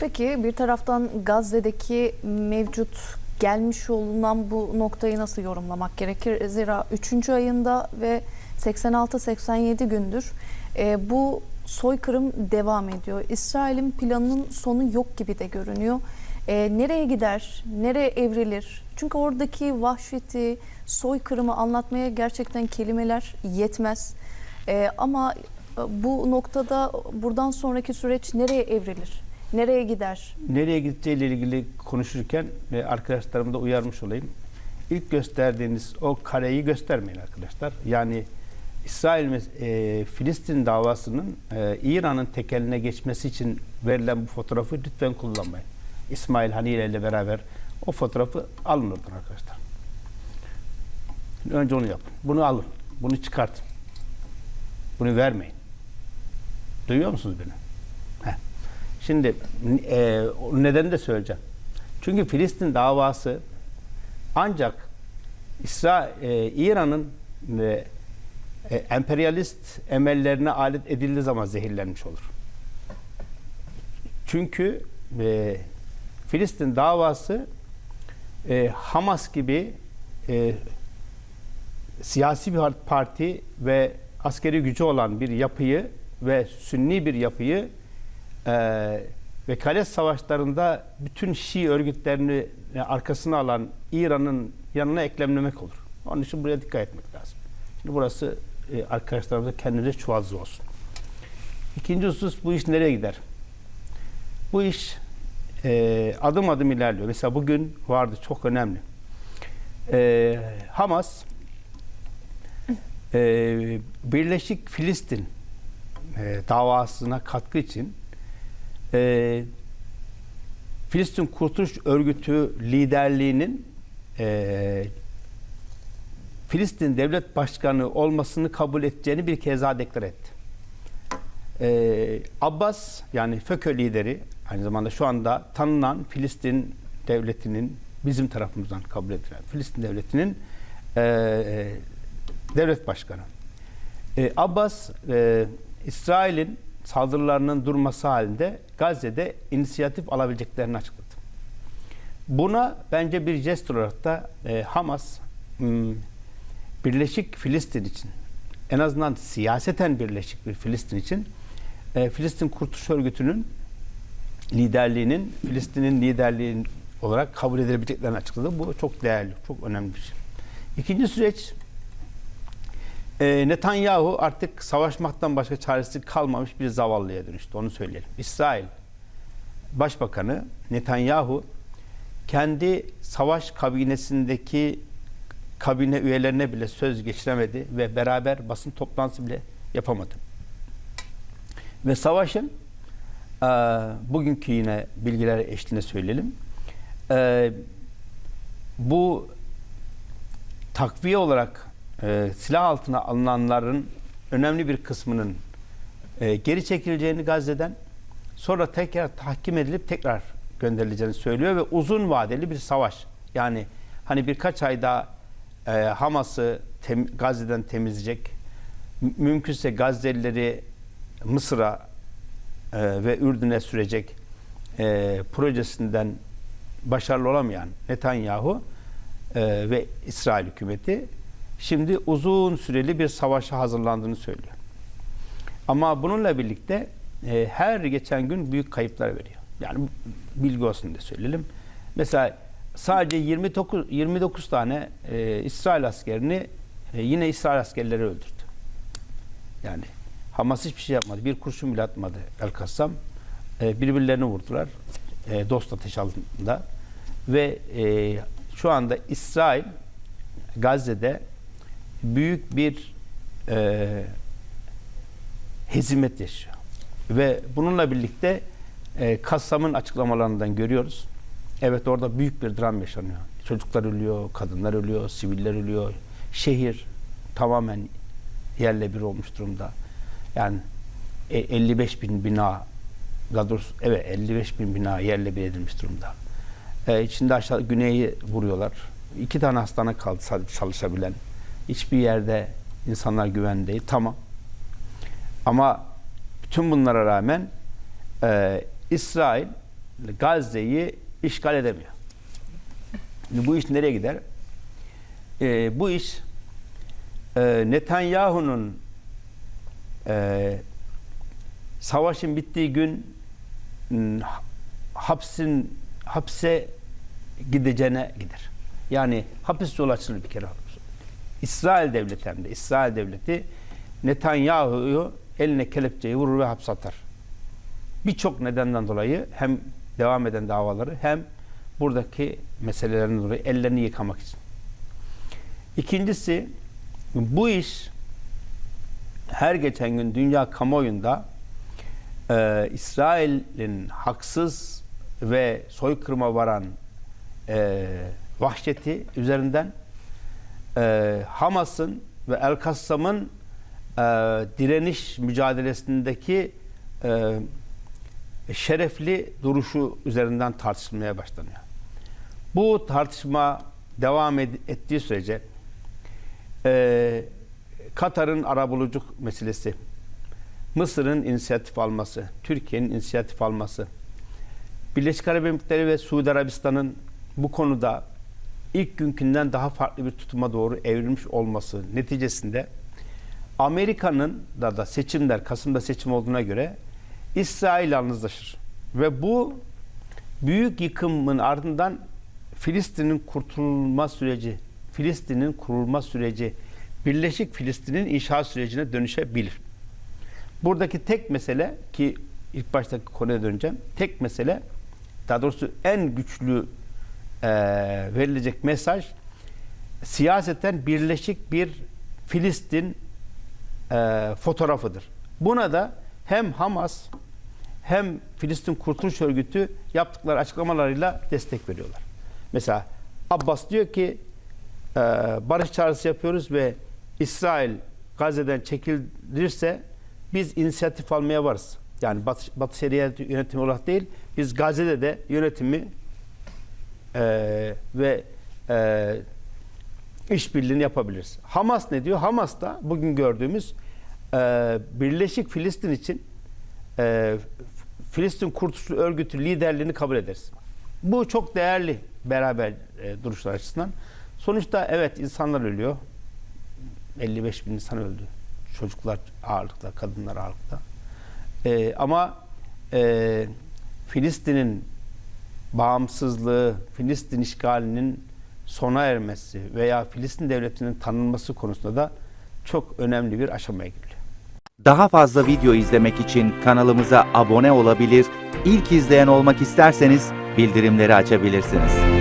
Peki bir taraftan Gazze'deki mevcut gelmiş olunan bu noktayı nasıl yorumlamak gerekir? Zira 3. ayında ve 86-87 gündür e, bu soykırım devam ediyor. İsrail'in planının sonu yok gibi de görünüyor. E, nereye gider, nereye evrilir? Çünkü oradaki vahşeti, soykırımı anlatmaya gerçekten kelimeler yetmez. E, ama bu noktada buradan sonraki süreç nereye evrilir? Nereye gider? Nereye gideceğiyle ilgili konuşurken e, arkadaşlarımı da uyarmış olayım. İlk gösterdiğiniz o kareyi göstermeyin arkadaşlar. Yani İsrail e, Filistin davasının e, İran'ın tekeline geçmesi için verilen bu fotoğrafı lütfen kullanmayın. İsmail Haniyeh ile beraber o fotoğrafı alın oradan arkadaşlar. Önce onu yapın. Bunu alın. Bunu çıkartın. Bunu vermeyin. Duyuyor musunuz beni? Şimdi e, o nedeni de söyleyeceğim. Çünkü Filistin davası ancak İsra e, İran'ın e, e, emperyalist emellerine alet edildiği zaman zehirlenmiş olur. Çünkü e, Filistin davası e, Hamas gibi e, siyasi bir parti ve askeri gücü olan bir yapıyı ve sünni bir yapıyı e, vekalet savaşlarında bütün Şii örgütlerini e, arkasına alan İran'ın yanına eklemlemek olur. Onun için buraya dikkat etmek lazım. Şimdi burası e, arkadaşlarımıza kendinize çuvaldızı olsun. İkinci husus bu iş nereye gider? Bu iş e, adım adım ilerliyor. Mesela bugün vardı çok önemli. E, Hamas e, Birleşik Filistin e, davasına katkı için e, Filistin Kurtuluş Örgütü liderliğinin e, Filistin Devlet Başkanı olmasını kabul edeceğini bir kez daha deklar etti. E, Abbas yani FÖKÖ lideri aynı zamanda şu anda tanınan Filistin Devleti'nin bizim tarafımızdan kabul edilen Filistin Devleti'nin e, devlet başkanı. E, Abbas e, İsrail'in saldırılarının durması halinde Gazze'de inisiyatif alabileceklerini açıkladı. Buna bence bir jest olarak da e, Hamas m, Birleşik Filistin için en azından siyaseten birleşik bir Filistin için e, Filistin Kurtuluş Örgütü'nün liderliğinin Filistin'in liderliği olarak kabul edilebileceklerini açıkladı. Bu çok değerli, çok önemli bir şey. İkinci süreç e, Netanyahu artık savaşmaktan başka çaresi kalmamış bir zavallıya dönüştü. Onu söyleyelim. İsrail Başbakanı Netanyahu kendi savaş kabinesindeki kabine üyelerine bile söz geçiremedi ve beraber basın toplantısı bile yapamadı. Ve savaşın e, bugünkü yine bilgiler eşliğinde söyleyelim. E, bu takviye olarak e, silah altına alınanların önemli bir kısmının e, geri çekileceğini Gazze'den sonra tekrar tahkim edilip tekrar gönderileceğini söylüyor ve uzun vadeli bir savaş. Yani hani birkaç ayda e, Hamas'ı tem, Gazze'den temizleyecek, mümkünse Gazze'lileri Mısır'a e, ve Ürdün'e sürecek e, projesinden başarılı olamayan Netanyahu e, ve İsrail hükümeti şimdi uzun süreli bir savaşa hazırlandığını söylüyor. Ama bununla birlikte e, her geçen gün büyük kayıplar veriyor. Yani bilgi olsun diye söyleyelim. Mesela sadece 29 29 tane e, İsrail askerini e, yine İsrail askerleri öldürdü. Yani Hamas hiçbir şey yapmadı. Bir kurşun bile atmadı El Kassam. E, birbirlerini vurdular. E, dost ateş altında. Ve e, şu anda İsrail Gazze'de büyük bir e, hezimet yaşıyor. Ve bununla birlikte e, Kassam'ın açıklamalarından görüyoruz. Evet orada büyük bir dram yaşanıyor. Çocuklar ölüyor, kadınlar ölüyor, siviller ölüyor. Şehir tamamen yerle bir olmuş durumda. Yani e, 55 bin bina, daha doğrusu evet 55 bin bina yerle bir edilmiş durumda. E, içinde aşağı güneyi vuruyorlar. İki tane hastane kaldı çalışabilen. Hiçbir yerde insanlar güven değil. Tamam. Ama bütün bunlara rağmen e, İsrail Gazze'yi işgal edemiyor. Bu iş nereye gider? Ee, bu iş e, Netanyahu'nun e, savaşın bittiği gün m, hapsin hapse gideceğine gider. Yani hapis yolu açılır bir kere. İsrail devleti hem de İsrail devleti Netanyahu'yu eline kelepçeyi vurur ve hapse atar. Birçok nedenden dolayı hem devam eden davaları hem buradaki meselelerin dolayı ellerini yıkamak için. İkincisi bu iş her geçen gün dünya kamuoyunda e, İsrail'in haksız ve soykırıma varan e, vahşeti üzerinden e, Hamas'ın ve El-Kassam'ın e, direniş mücadelesindeki e, şerefli duruşu üzerinden tartışılmaya başlanıyor. Bu tartışma devam ed- ettiği sürece e, Katar'ın arabuluculuk meselesi, Mısır'ın inisiyatif alması, Türkiye'nin inisiyatif alması, Birleşik Arap Emirlikleri ve Suudi Arabistan'ın bu konuda ilk günkünden daha farklı bir tutuma doğru evrilmiş olması neticesinde Amerika'nın da da seçimler, Kasım'da seçim olduğuna göre İsrail yalnızlaşır. Ve bu büyük yıkımın ardından Filistin'in kurtulma süreci, Filistin'in kurulma süreci, Birleşik Filistin'in inşa sürecine dönüşebilir. Buradaki tek mesele ki ilk baştaki konuya döneceğim. Tek mesele daha doğrusu en güçlü e, verilecek mesaj siyaseten birleşik bir Filistin e, fotoğrafıdır. Buna da hem Hamas hem Filistin Kurtuluş Örgütü yaptıkları açıklamalarıyla destek veriyorlar. Mesela Abbas diyor ki e, barış çağrısı yapıyoruz ve İsrail Gazze'den çekilirse biz inisiyatif almaya varız. Yani Batı, Batı Şeria yönetimi olarak değil, biz Gazze'de de yönetimi e, ve e, işbirliğini yapabiliriz. Hamas ne diyor? Hamas da bugün gördüğümüz e, Birleşik Filistin için e, Filistin Kurtuluş Örgütü liderliğini kabul ederiz. Bu çok değerli beraber e, duruşlar açısından. Sonuçta evet insanlar ölüyor. 55 bin insan öldü. Çocuklar ağırlıkta, kadınlar ağırlıkta. E, ama e, Filistin'in bağımsızlığı, Filistin işgalinin sona ermesi veya Filistin devletinin tanınması konusunda da çok önemli bir aşamaya geliyor. Daha fazla video izlemek için kanalımıza abone olabilir, ilk izleyen olmak isterseniz bildirimleri açabilirsiniz.